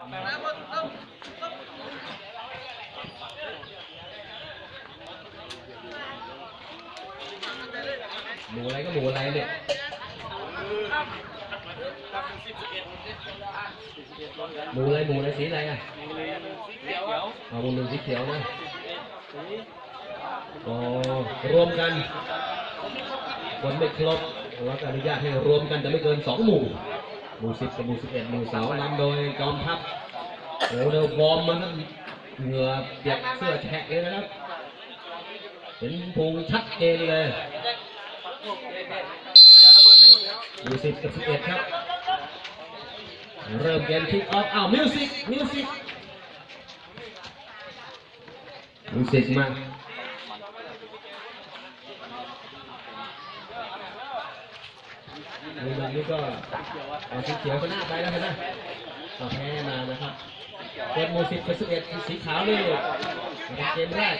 หมูอะไรก็หมูอะไรเนี่ยหมูอะไรหมูอะไรสีอะไรอะเอาหมูหนึ่งสีเขียวนะอ๋อรวมกันคนไม่ครบเราก็อนุญาตให้รวมกันแต่ไม่เกินสองหมู่ หมู่สิบกับหมู่สิบเอ็ดหมู่สาวนำโดยจอมทัพโอ้เดี๋ยววอร์มมันนั่นเหงื่อเปียกเสื้อแฉะเลยนะครับเห็นพุงชัดเจนเลยหมู่สิบกับสิบเอ็ดครับ เริ่มเกมคิกออฟอ้าวมิวสิกมิวสิกมิวสิกมา ดูแบบนี้ก็เอาสีเขียวก็น่าไปแล้วนะต่อแพ้มานะครับเกมหมู่สิบกับสิบเอ็ดสีขาวเป็นเกมแรก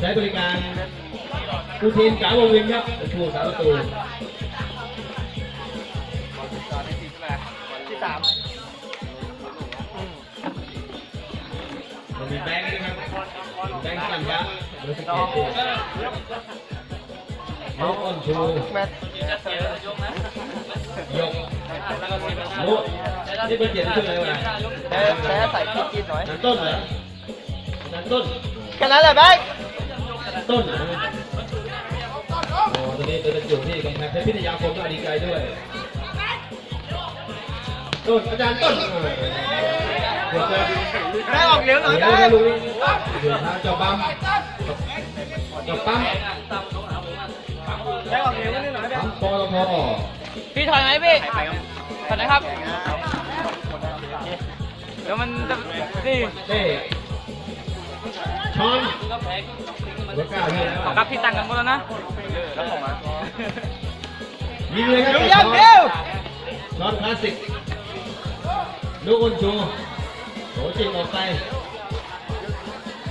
ใช้บริการกูทีนกาวงวินครับเป็นผู้สาประตูที่สามมันมีแบงค์ แบงค์กันครับเบอร์สิบเอ็ดยกอ้นชูแมตช์ยกโอ้นี่เป็นเขียนขึ้นเลยวะแพ้แพ้ใส่พริกกินหน่อยต้นเหรอต้นแค่นั้นแหละแบงค์ต้นเหรอโอ้ตอนนี้เป็นจุดที่กำแพงเพชรพิทยาคมก็ดีใจด้วยต้นอาจารย์ต้น เออเดี๋ยวจะแบงค์ออกเหลืองหน่อยเดี๋แบยวงจะค์รู้เดี๋ยวทางเจ้าปั๊มจ้าปั๊มแบงค์ออกเหลืองนิดหน่อยแบงปั๊มค์ปตทพี่ถอยไหมพี่ถอยนะครับเดี๋ยวมันจะนี่ช้อนขอกับพี่ตังกันหมดแล้วนะยิงเลยครับลุงยันเร็วช้อนคลาสสิกลูกอุนชู โหจริงออกไป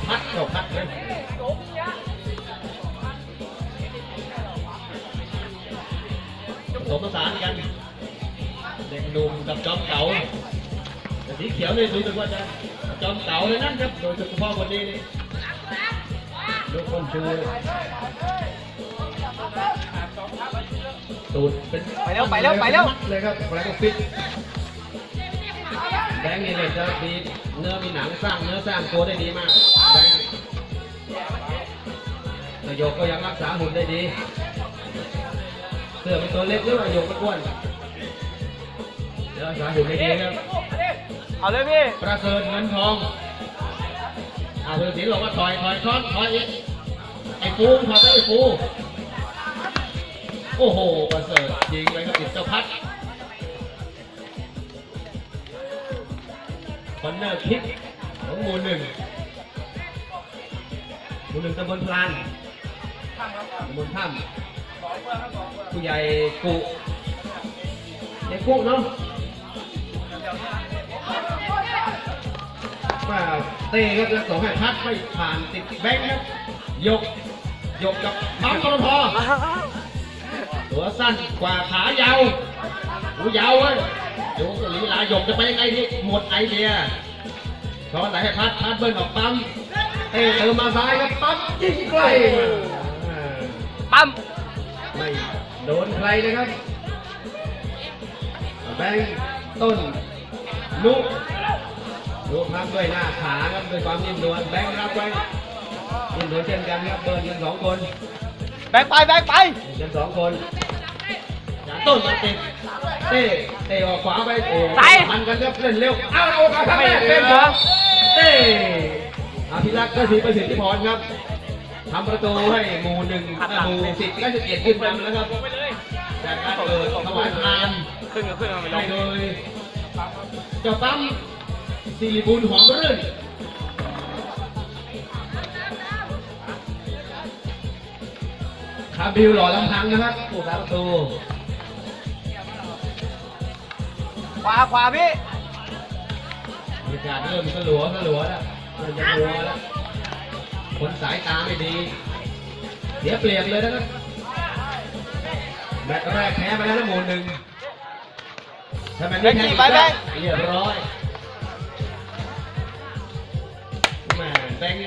พัดก็พัดเลยผสมผสานกัน เด็กหนุ่มกับจอมเก๋าแต่สีเขียวนี่รู้สึกว่าจะจอมเก๋าเลยนั่นครับ โดยเฉพาะคนนี้นี่ลูกคนชูตูดเป็นไปเร็วไปเร็วไปเร็วเลยครับแบงค์ฟิต แบงค์นี่เนี่ยจะมีเนื้อมีหนังสร้างเนื้อสร้างตัวได้ดีมากแบงค์นายกก็ยังรักษาหุ่นได้ดี เสื้อเป็นตัวเล็กหรือว่ายกมันอ้วนเดี๋ยวรักษาหุ่นได้ดีครับเอาเลยพี่ประเสริฐเงินทองอาเพื่อนศิลป์บอกว่าถอยถอยช้อนถอยอีกไอ้ฟูถอยไปไอ้ฟูโอ้โหประเสริฐยิงไปกับติดเจ้า คอนเนอร์คิกของหมูหนึ่งหมูหนึ่งตำบลพลานตำบลถ้ำผู้ใหญ่กุใหญ่กุเนาะมาเตะครับแล้วส่งให้พัดไม่ผ่านติดแบงค์ครับยกยกกับปั๊มกรทตัวสั้นกว่าขายาวหูยาวเว้ย ดูลีลายกจะไปยังไงนี่หมดไอเดียช้อนไหนให้พัดพัดเบิ้ลออกปั๊มเตะเติมมาซ้ายครับปั๊มยิงไกลอ่าปั๊มไม่โดนใครเลยครับแบงค์ต้นนุนุครับด้วยหน้าขาครับด้วยความนิ่มนวลแบงค์รับไว้นิ่มนวลเช่นกันครับเบิร์นกันสองคน แบงค์ไปแบงค์ไปเช่นสองคนจากต้นมาติด เต้เต้ออกขวาไปโอ้พันกันครับเล่นเร็วเอาโอกาสครับแม่เป็นของเต้อภิรักษ์ก็สีประสิทธิพรครับทำประตูให้หมู่หนึ่งหมู่สิบและสิบเอ็ดขึ้นนำแล้วครับจากการเปิดถวายทานขึ้นก็ขึ้นมาไม่ลให้งโดยเจ้าตั้มสิริบุญหอมรื่นคาบิวหล่อลำพังนะครับผู้สาประตู ขวาขวาพี่บรรยากาศเริ่มสลัวสลัวแล้วเริ่มจะมัวแล้วคนสายตาไม่ดี เสียเปรียบเลยนะครับแมตช์แรกแพ้ไปแล้วนะหมู่หนึ่งถ้าแมตช์แบนี้งค์แพ้กี่ไปแบงค์เรียบร้อยแม่แบงค์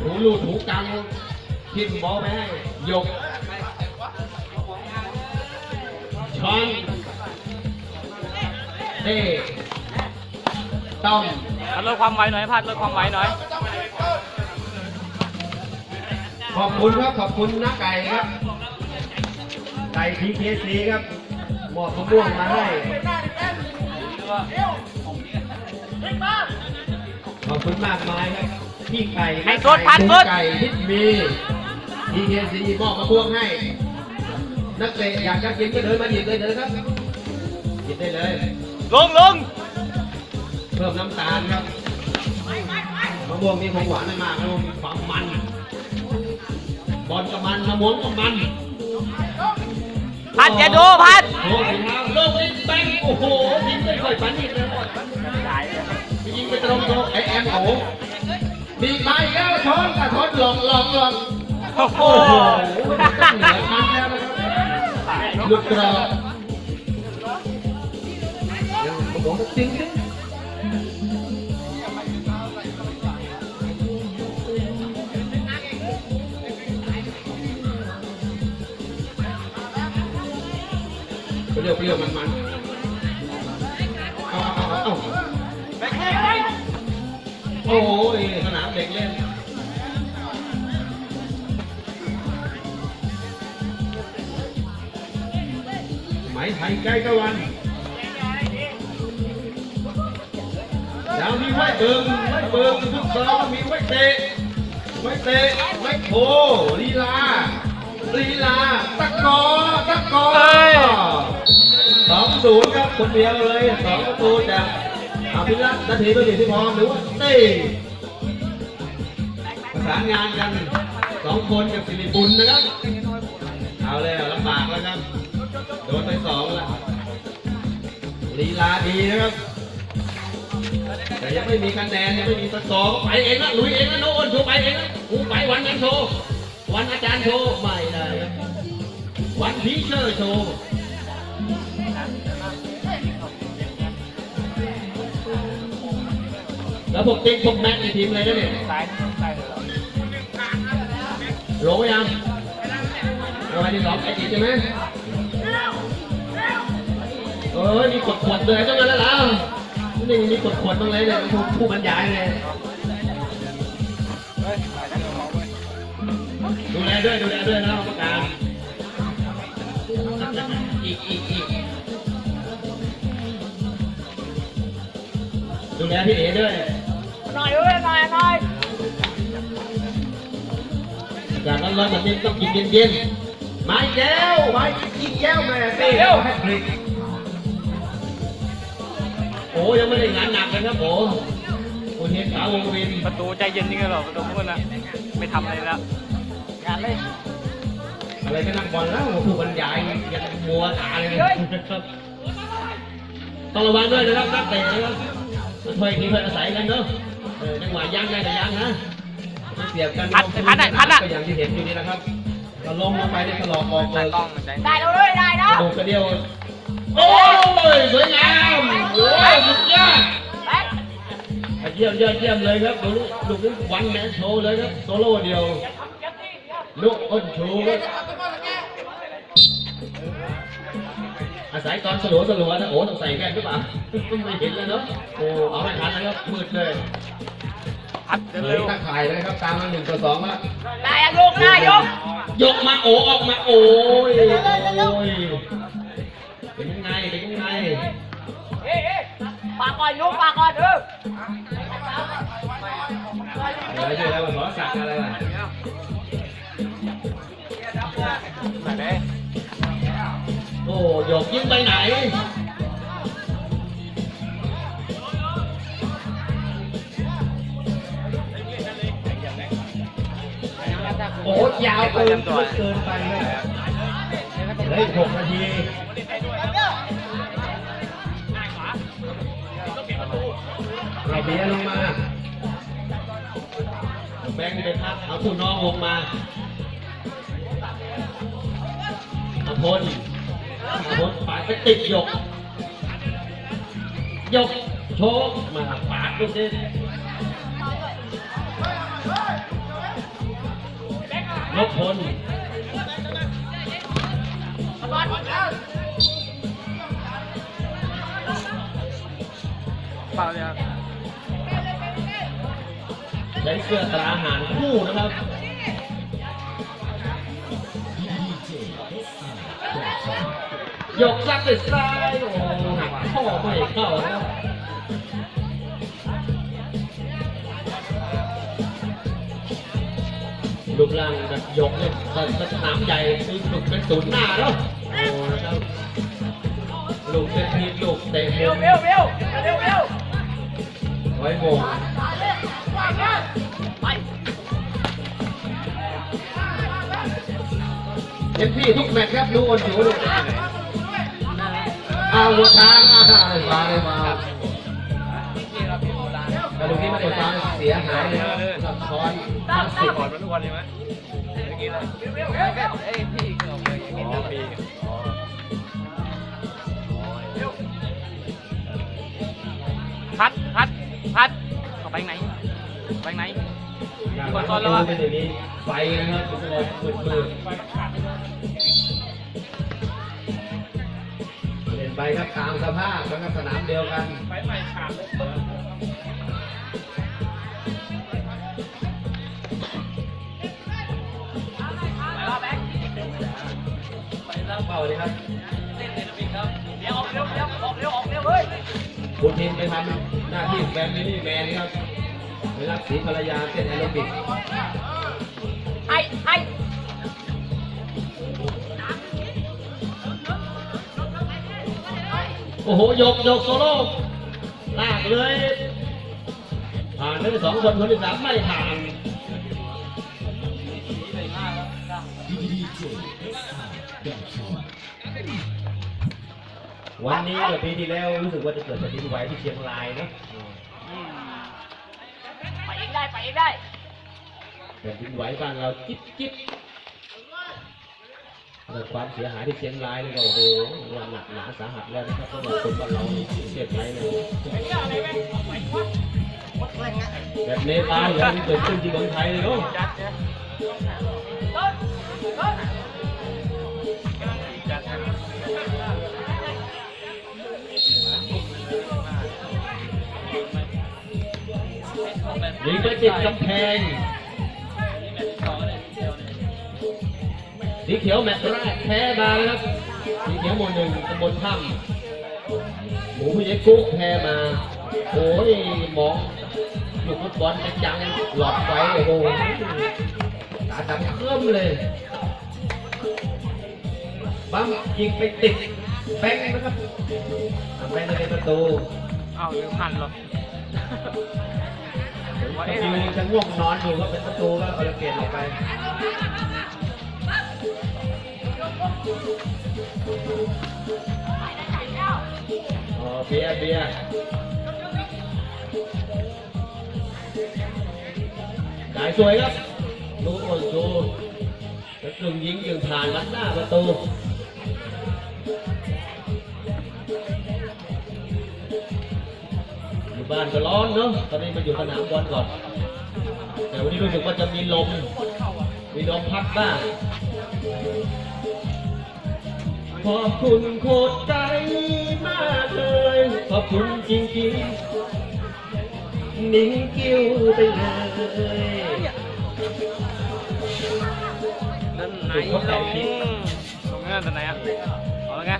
หูรูดหูกังทิมบอลไปให้ยกช้อน เต้ต้อมพัดลดความไวหน่อยพัดลดความไวหน่อย ขอบคุณครับ ขอบคุณน้าไก่ครับไก่ทีเคซีครับมอบมะม่วงมาให้ ขอบคุณมากมายครับพี่ไก่ให้สดพัดสดไก่ทิศมีทีเคซีมอบมะม่วงให้ นักเตะอยากจะกินก็เดินมาหยิบเลยเดินครับหยิบได้เลย ลงลงเพิ่มน้ำตาลครับมะม่วงมีความหวานไม่มากนะมีความมันบอลกับมันมะม่วงกับมันพัดอย่าดูพัดโอ้โหสีเท้าโลกนี้แบงโอ้โหยิงไม่ค่อยฝันอีกเลยยิงไปตรงโตไอแอมโอ้โหมีไปแล้วช้อนกระท้อนหลอกหลอกหลอกโอ้โหโอ้โหเหนือชั้นแล้วนะครับลูกกรอ กยังโอ้งจริงเปรี้ยวเปรี้ยวมันมันเอาเอาเอาเอาแบงค์กี่ไปโอ้ยสนามเด็กเล่นไหมไทยใกล้ตะวัน แล้วมีไว้เบิงไว้เบิงทุกซองมีไว้เตะไว้เตะไว้โผลีลาลีลาตะกอตะกอเอ้ยสองศูนย์ครับคนเดียวเลยสองประตูจากอภิรัตนาทีตัวดีที่พรหรือว่าเต้ประสานงานกันสองคนกับสิริบุญนะครับเอาเลยลำบากแล้วครับโดนไปสองแล้วลีลาดีนะครับ แต่ยังไม่มีคะแนนยังไม่มีสกอร์ไปเองนะลุยเองนะโน้ตโชว์ไปเองนะกูไปวันนั้นโชว์วันอาจารย์โชว์ไม่ได้วันพีเชอร์โชว์แล้วพวกติ๊กพวกแม็กในทีมอะไรนะเนี่ยสายสายลงไปยังรางวัลที่สองไอ้จีใช่ไหมเออมีกดขวดเลยจังนั้นแล้วล่ะ นี่มีกดขวดตรงไหนเนี่ยผู้ผู้บรรยายเลยดูแลด้วยดูแลด้วยนะกรรมการอีกอีกอีกดูแลพี่เอ๋ด้วยหน่อยด้วยหน่อยหน่อยจากนั้นร้อนแบบนี้ต้องกินเย็นๆไม้แก้วไม้กินแก้วแม่เต้ให้พลิก โอ้ยังไม่ได้งานหนักเลยครับผมคุณเห็นขาวงวินประตูใจเย็นนี่กันหรอประตูพวกนั้นไม่ทำอะไรแล้วงานเลยอะไรก็นั่งบอลแล้วผู้บรรยายยังมัวตาเลยนะครับต้องระวังด้วยนะครับนักเตะนะครับมันถ้อยทีเพื่อนอาศัยกันเนาะเออจังหวะยั้งได้แต่ยั้งนะไม่เสียบกันพัดพัดอะพัดอะก็อย่างที่เห็นอยู่นี่นะครับเราลงลงไปได้ตลอดออกเลตายกล้องมันใจได้แล้วเลยได้แล้วโดดกระเดียว โอ้ยสวยงามโอ้ยสุดยอดแบเยี่ยมยอดเยี่ยมเลยครับดูลูกนี้วันแมนโชว์เลยครับโซโล่เดียวลูกอ้นชูอาศัยตอนสลัวสลัวนะโอ้ต้องใส่แว่นหรือเปล่าไม่เห็นเลยเนาะโอ้เอาไม่ทันนะครับมืดเลยเลยตาข่ายเลยครับตามมาหนึ่งต่อสองแล้วได้อะยกได้ยก ยกมาโอออกมาโอ้ยโอ้ยากก่อนยกปากก่อนเอออะไรชื่ออะไรวะสอสักดิ์อะไรวะไหนเลยโอ้หยกยิงไปไหน โอ้ยาวเกินเกินไปเลยเหลืออีกหกนาที เบียร์ลงมาแบงค์ไปพักเอาผู้น้องลงมาอาพลมาพลปาดไปติดหยกหยกโชกมาปาดลูกนี้นพพลเปล่าเลยครับ ใช้เสื้อตราหารคู่นะครับยกซักไปซ้ายโอ้โหหักข้อไม่เข้านะครับลูกล่างแบบยกเนี่ยสนามใหญ่มีลูกเป็นศูนย์หน้าเนาะโอ้นะครับลูกเซตพีลูกเตะเร็วมุมเร็วเร็วเร็วเร็วไว้โมงไป เต็มที่ทุกแมตช์ครับดูอ่อนจิ๋วเลยอ้าวหัวช้างอ้าวมาเลยมาแต่ดูที่มันหัวช้างเสียหายเลยครับกับช้อนพลาสติกถอดมันทุกวันใช่ไหมเมื่อกี้เลยเอ้ยพี่ก็ออกเลยอย่างนี้อ๋อพี่อ๋อพัดพัดพัดเข้าไปไหน ไปไหนคนซ้อนแล้วอะเป็นอย่างนี้ไฟนะครับทุกคนมืดมืดเล่นไปครับตามสภาพแล้วก็สนามเดียวกันไฟใหม่ขาดเลยเป้าเลยครับเดี๋ยวออกเร็วเร็วออกเร็วออกเร็วเฮ้ยคุณทีมไปทำหน้าที่แฟนนี่แมนครับ ไปรักสีภรรยาเต้นแอโรบิกไอ้ไอ้โอ้โหยกยกโซโล่ลากเลยผ่านเลยสองคนคนที่สามไม่ผ่านวันนี้กับปีที่แล้วรู้สึกว่าจะเกิดแผ่นดินไหวที่เชียงรายนะ ไปเองได้ไปได้แผ่นดินไหวบ้านเราจิ๊บจิ๊บแต่ความเสียหายที่เชียงรายนี่ก็โอ้โหว่าหนักหนาสาหัสแล้วนะครับสำหรับคนบ้านเราในประเลยไอ้เลยอะไรแม่ไหวควัดแบบเนปาลอย่างนี้เกิดขึ้นที่เมืองไทยเลยลูกจัดเนี่ย ยิงไปติดกำแพงสีเขียวแมตช์แรกแพ้มาแล้วครับสีเขียวหมดหนึ่งตำบลถ้ำหมูพี่เล็กกุ๊กแพ้มา โอ้ยมองลูกฟุตบอลจังหลอดไฟโอ้โหตาดำเคลื่อมเลยปั๊มยิงไปติดแบงค์นะครับทำแบงค์ในประตูอ้าวลืมหันหรอ ว่าดิวจะง่วงนอนอยู่ก็เป็นประตูก็เอาละเกตออกไปอ๋อเบียเบียร์จ่ายสวยครับลูกโอนชูจะกึ่งยิงกึ่งผ่านลัดหน้าประตู อยู่บ้านก็ร้อนเนาะ ตอนนี้มาอยู่สนามบอลก่อน แต่วันนี้รู้สึกว่าจะมีลม มีลมพัดบ้าง ขอบคุณโคตรใจมากเลย ขอบคุณจริงๆ นิ่งกิ้วไปเลยด้านไหนลงลงเงื่อนด้านไหนอะเอาแล้วไง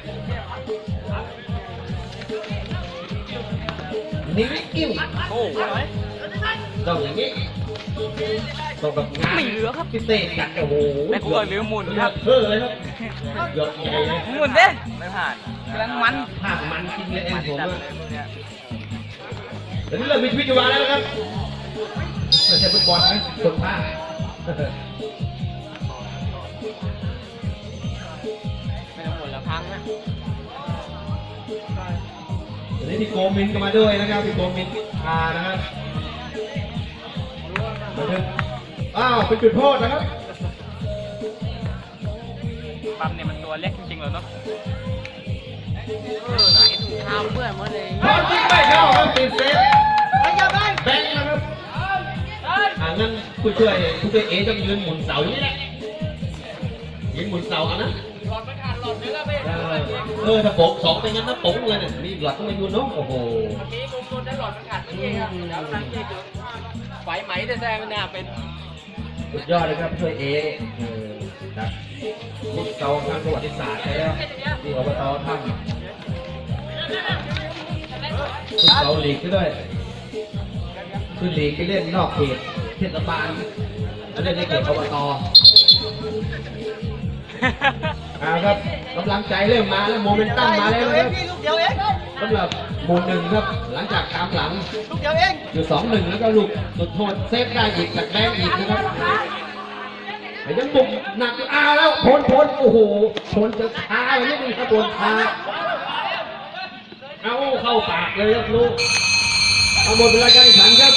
นิ่งกิ้วโอ้โหต้องอย่างนี้ต้องแบบงานไม่เหลือครับพิเศษจัดโอ้โหแม่ครัวเหลือหมุนครับเพื่อเลยครับหยดใหญ่เลยหมุนเด้ไม่ผ่านกำลังมันภาพมันจริงเลยเองผมจัดว่าเลยพวกเนี้ยเดี๋ยวนี้เริ่มมีชีวิตอยู่แล้วนะครับไม่ใช่ฟุตบอลนะคนภา นี้พี่โกมินก็มาด้วยนะครับพี่โกมินพานะครับมาถึงอ้าวเป็นจุดโทษนะครับปั๊มเนี่ยมันตัวเล็กจริงๆเลยเนาะเออไหนถุงเท้าเปื้อนหมดเลยพอยิงไม่เข้าครับติดเซฟแบงค์นะครับอ่างั้นผู้ช่วยผู้ช่วยเอต้องยืนหมุนเสาอย่างนี้แหละยืนหมุนเสาเอานะ หลอดมันขาดหลอดเนื้อไปเออเออถ้าโป๋งสองเป็นงั้นนะโป๋งเลยเนี่ยมีหลอดต้องมาอยู่เนาะโอ้โหเมื่อกี้มุมโดนได้หลอดมันขาดเมื่อกี้ครับเดี๋ยวนั่งเช็คดูไฟไหมแต่แซงมันน่าเป็นสุดยอดเลยครับช่วยเอเออครับนี่เก่าทางประวัติศาสตร์แล้วที่อบตทำขึ้นเสาหลีกด้วยขึ้นหลีกไปเล่นนอกเขตเทศบาลแล้วเล่นในเขตอบต อ่าครับกำลังใจเริ่มมาแล้วโมเมนตัมมาแล้วนะครับลูกเดียวเองสำหรับหมู่หนึ่งครับ หลังจากตามหลังลูกเดียวเองอยู่สองหนึ่งแล้วก็ลูกสุดโทษเซฟได้อีกจากแบงค์อีกนะครับแต่ยังบุกหนักอยู่อ้าวแล้วพ้นพ้นโอ้โหพ้นจะช้าไปนิดนึงครับโดนช้าเอาเข้าปากเลยครับลูกเอาหมดเวลาการแข่งขันครับ